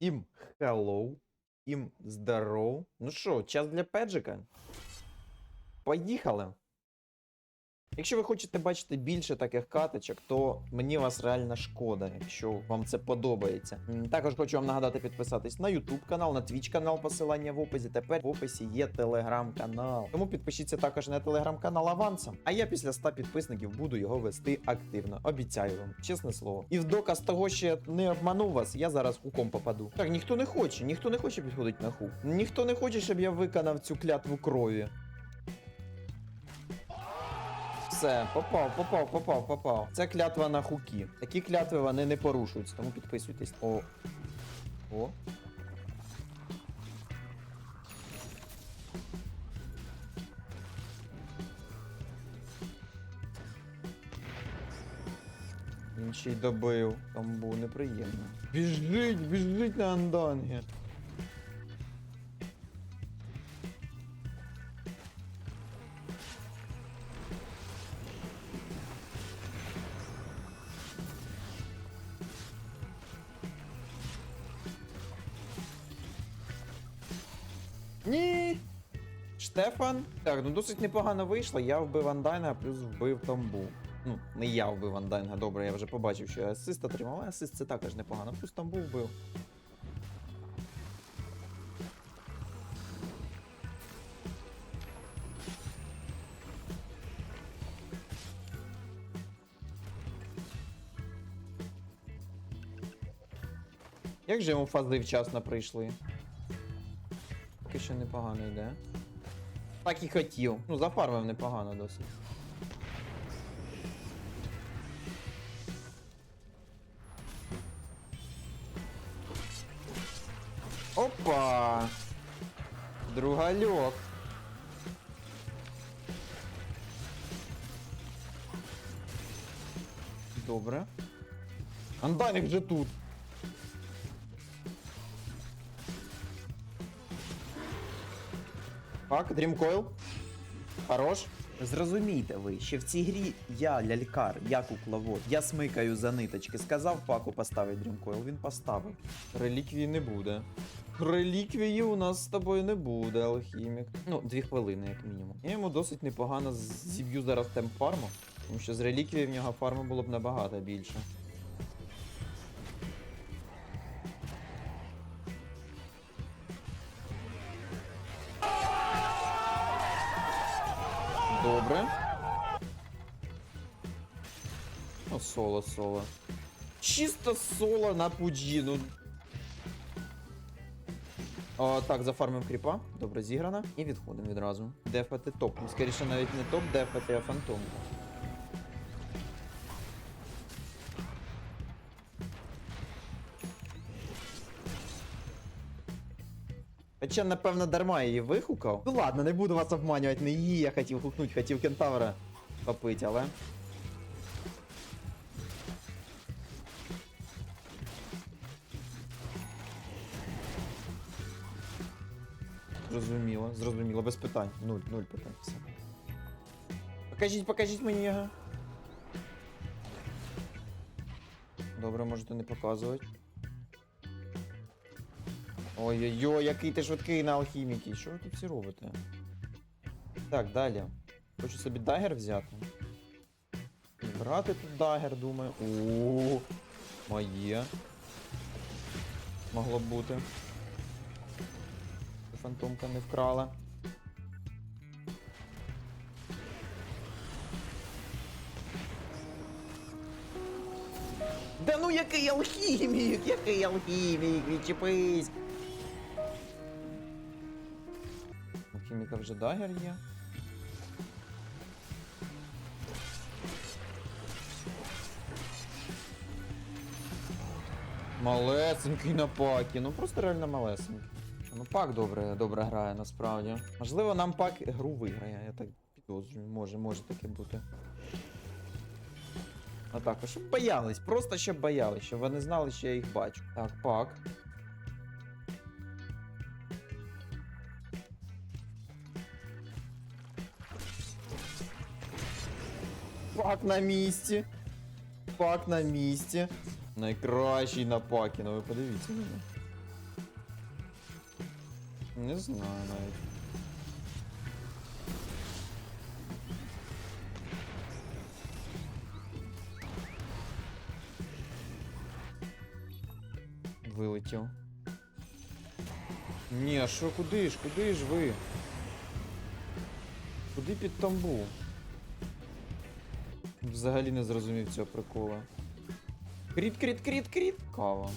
Ім hello, ім здоров. Ну що, час для педжика? Поїхали. Якщо ви хочете бачити більше таких каточок, то мені вас реально шкода, якщо вам це подобається. Також хочу вам нагадати підписатись на YouTube канал, на Twitch канал, посилання в описі. Тепер в описі є телеграм-канал. Тому підпишіться також на телеграм-канал авансом. А я після 100 підписників буду його вести активно. Обіцяю вам, чесне слово. І в доказ того, що я не обманув вас, я зараз хуком попаду. Так, ніхто не хоче, ніхто не хоче підходити на хук. Ніхто не хоче, щоб я виконав цю клятву крові. Все, попав, попав, попав, попав. Це клятва на хуки. Такі клятви вони не порушуються, тому підписуйтесь. О. О. Він добив. Там був неприємно. Біжить, біжить на анданги. Штефан. Так, ну досить непогано вийшло. Я вбив Андайна, плюс вбив Тамбу. Ну, не я вбив Андайна, добре, я вже побачив, що я асист отримав, але асист це також непогано. Плюс Тамбу вбив. Як же йому фази вчасно прийшли? Поки що непогано йде. Так і хотів. Ну, зафармив непогано досить. Опа! Другальок. Добре. Андалік вже тут. Так, Дрімкойл. Хорош. Зрозумійте ви, що в цій грі я лялькар, я кукловод, я смикаю за ниточки. Сказав паку поставить Дрімкойл, він поставив. Реліквії не буде. Реліквії у нас з тобою не буде, алхімік. Ну, дві хвилини, як мінімум. Я йому досить непогано зіб'ю зараз темп фарму, тому що з реліквії в нього фарму було б набагато більше. Добре. Ну, соло, соло. Чисто соло на пуджі, ну. О, так, зафармив кріпа. Добре зіграно. І відходимо відразу. Дефати топ. Ну, скоріше навіть не топ дефати, а фантом. Хоча, напевно, дарма її вихукав. Ну ладно, не буду вас обманювати, не її я хотів хукнути, хотів кентавра попити, але. Зрозуміло, зрозуміло, без питань. Нуль, нуль питань. Все. Покажіть, покажіть мені його. Добре, можете не показувати. Ой-ой-ой, який ти швидкий на алхіміки. Що ви тут всі робите? Так, далі. Хочу собі дагер взяти. Брати тут дагер, думаю. О, моє. Могло б бути. Фантомка не вкрала. Да ну який алхімік, який алхімік, відчепись. Алхіміка вже дагер є. Малесенький на пакі, ну просто реально малесенький. Ну пак добре, добре грає насправді. Можливо, нам пак гру виграє, я так підозрюю, може, може таке бути. Отак, от, щоб боялись, просто щоб боялись, щоб вони знали, що я їх бачу. Так, пак. Пак на місці. Пак на місці. Найкращий на пакі, ну ви подивіться нього. Не знаю навіть. Вилетів. Ні, а що, куди ж, куди ж ви? Куди під тамбу? Взагалі не зрозумів цього прикола. Кріт, кріт, кріт, кріт. Кава.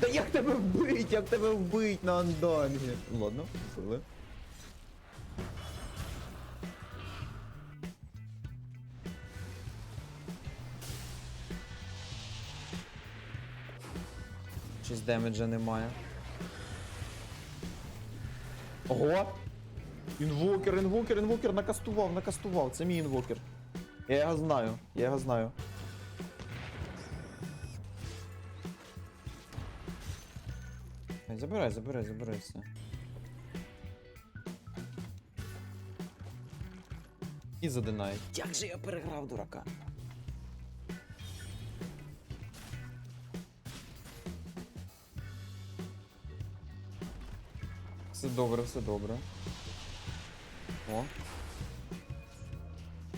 Да як тебе вбить? Як тебе вбить на андангі? Ладно, коли. Демеджа немає. Ого! Інвокер, інвокер, інвокер накастував, накастував. Це мій інвокер. Я його знаю, я його знаю. Забирай, забирай, забирай все. І задинай. Як же я переграв дурака? Все добре, все добре. О.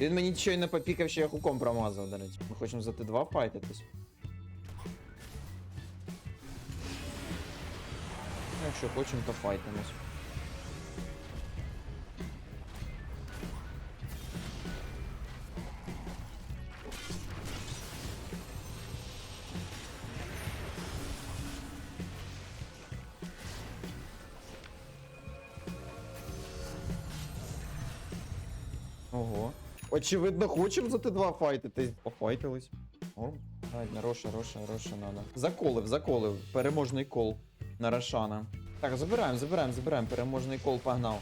Він мені щойно попікав, що я хуком промазав, до речі. Ми хочемо за Т2 файтитись. Якщо хочемо, то файтимось. Ого. Очевидно, хочемо за Т2 файтитись. Пофайтились. О, ладно, Роша, Роша, Роша надо. Заколив, заколив. Переможний кол на Рошана. Так, забираємо, забираємо, забираємо. Переможний кол погнав.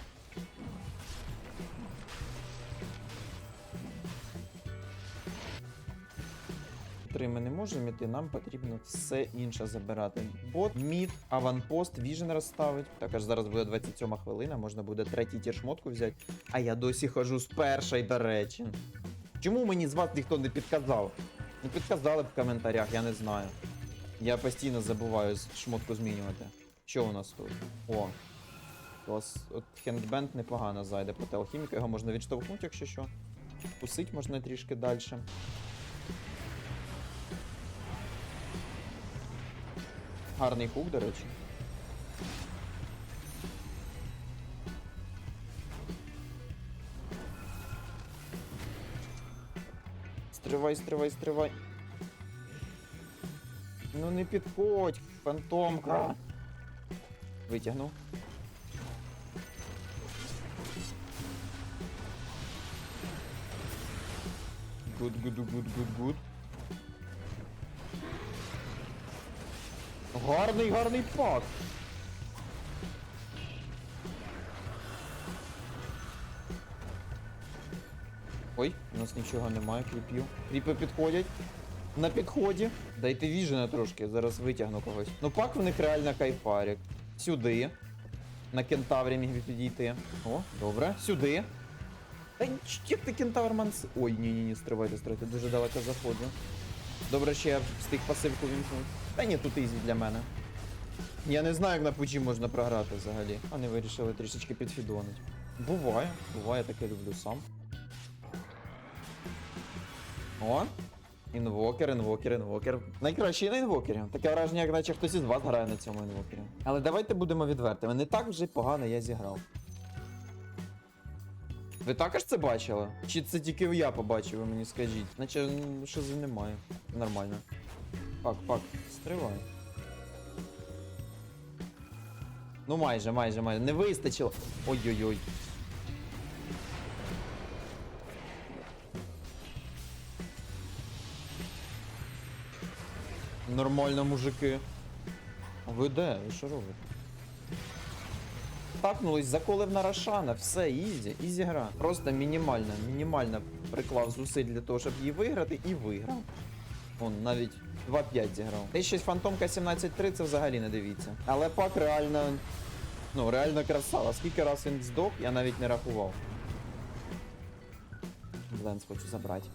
Три ми не можемо іти, нам потрібно все інше забирати. Бот, мід, аванпост, віжен розставить. Також зараз буде 27 хвилина, можна буде третій тір шмотку взяти. А я досі хожу з першої, до речі. Чому мені з вас ніхто не підказав? Не підказали б в коментарях, я не знаю. Я постійно забуваю шмотку змінювати. Що у нас тут? О. Клас. От хендбенд непогано зайде проти алхіміка, його можна відштовхнути, якщо що. Кусить можна трішки далі. Гарний хук, до речі. Стривай, стривай, стривай. Ну не підходь, фантомка. Витягнув. Гуд, гуд, гуд, гуд, гуд. Гарний, гарний пак. Ой, у нас нічого немає, кріпів. Кріпи підходять. На підході. Дайте віжена трошки, зараз витягну когось. Ну пак в них реально кайфарік. Сюди. На кентаврі міг підійти. О, добре. Сюди. Та як ти кентавр манс. Ой, ні, ні, ні, стривайте, стривайте, дуже далеко заходжу. Добре, що я встиг пасивку вімкнути. Та ні, тут ізі для мене. Я не знаю, як на пуджі можна програти взагалі. Вони вирішили трішечки підфідонить. Буває, буває, таке люблю сам. О! Інвокер, інвокер, інвокер. Найкращий на інвокері. Таке враження, як наче хтось із вас грає на цьому інвокері. Але давайте будемо відвертими. Не так вже погано я зіграв. Ви також це бачили? Чи це тільки я побачив, ви мені скажіть? Наче м, шизи немає. Нормально. Пак, пак, стривай. Ну майже, майже, майже. Не вистачило. Ой-ой-ой. Нормально, мужики. А Ви де? Ви що робите? Такнулись, заколив на Рошана, все, ізі, ізі гра. Просто мінімальна, мінімально приклав зусиль для того, щоб її виграти, і виграв. Он навіть 2-5 зіграв. Й щось фантомка 17-3 це взагалі не дивіться. Але пак реально. Ну, реально красава. Скільки раз він здох, я навіть не рахував. Ленс хочу забрати.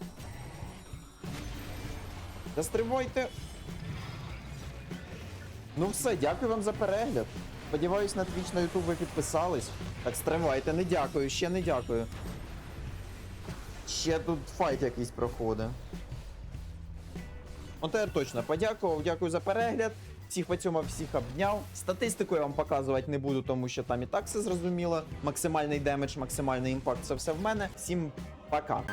Застрибуйте! Ну все, дякую вам за перегляд. Сподіваюсь, на Twitch, на YouTube ви підписались. Так, стривайте, не дякую, ще не дякую. Ще тут файт якийсь проходить. Ну тепер точно подякував, дякую за перегляд. Всіх по цьому всіх обняв. Статистику я вам показувати не буду, тому що там і так все зрозуміло. Максимальний демедж, максимальний імпакт це все в мене. Всім пока.